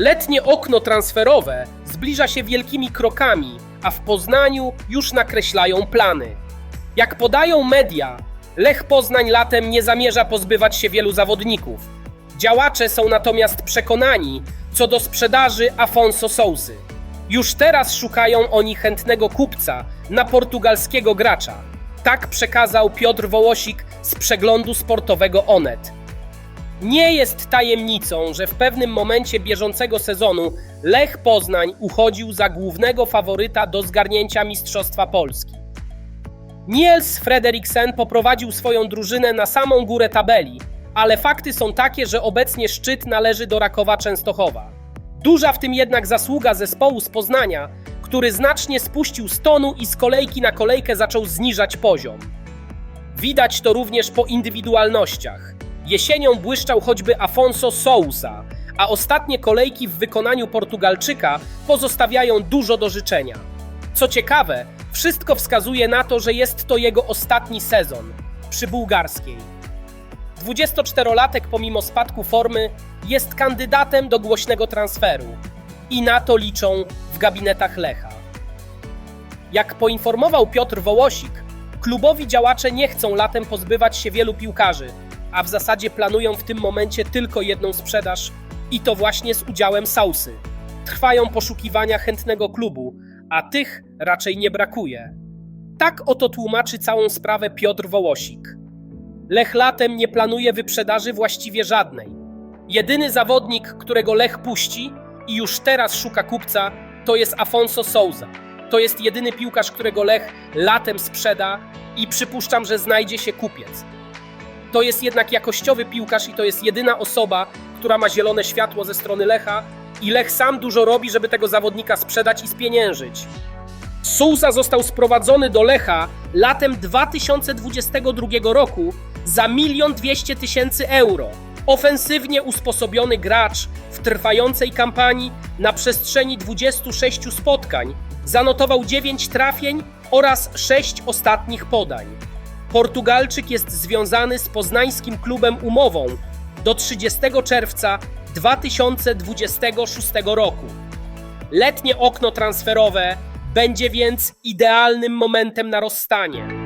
Letnie okno transferowe zbliża się wielkimi krokami, a w Poznaniu już nakreślają plany. Jak podają media, Lech Poznań latem nie zamierza pozbywać się wielu zawodników. Działacze są natomiast przekonani co do sprzedaży Afonso Sousy. Już teraz szukają oni chętnego kupca na portugalskiego gracza. Tak przekazał Piotr Wołosik z przeglądu sportowego Onet. Nie jest tajemnicą, że w pewnym momencie bieżącego sezonu Lech Poznań uchodził za głównego faworyta do zgarnięcia Mistrzostwa Polski. Niels Frederiksen poprowadził swoją drużynę na samą górę tabeli, ale fakty są takie, że obecnie szczyt należy do Rakowa Częstochowa. Duża w tym jednak zasługa zespołu z Poznania, który znacznie spuścił z tonu i z kolejki na kolejkę zaczął zniżać poziom. Widać to również po indywidualnościach. Jesienią błyszczał choćby Afonso Sousa, a ostatnie kolejki w wykonaniu Portugalczyka pozostawiają dużo do życzenia. Co ciekawe, wszystko wskazuje na to, że jest to jego ostatni sezon przy bułgarskiej. 24-latek pomimo spadku formy jest kandydatem do głośnego transferu i na to liczą w gabinetach Lecha. Jak poinformował Piotr Wołosik, klubowi działacze nie chcą latem pozbywać się wielu piłkarzy, a w zasadzie planują w tym momencie tylko jedną sprzedaż i to właśnie z udziałem Sausy. Trwają poszukiwania chętnego klubu, a tych raczej nie brakuje. Tak oto tłumaczy całą sprawę Piotr Wołosik. Lech latem nie planuje wyprzedaży właściwie żadnej. Jedyny zawodnik, którego Lech puści i już teraz szuka kupca, to jest Afonso Souza. To jest jedyny piłkarz, którego Lech latem sprzeda i przypuszczam, że znajdzie się kupiec. To jest jednak jakościowy piłkarz i to jest jedyna osoba, która ma zielone światło ze strony Lecha i Lech sam dużo robi, żeby tego zawodnika sprzedać i spieniężyć. Souza został sprowadzony do Lecha latem 2022 roku za 1 200 tysięcy euro. Ofensywnie usposobiony gracz w trwającej kampanii na przestrzeni 26 spotkań zanotował 9 trafień oraz 6 ostatnich podań. Portugalczyk jest związany z poznańskim klubem umową do 30 czerwca 2026 roku. Letnie okno transferowe będzie więc idealnym momentem na rozstanie.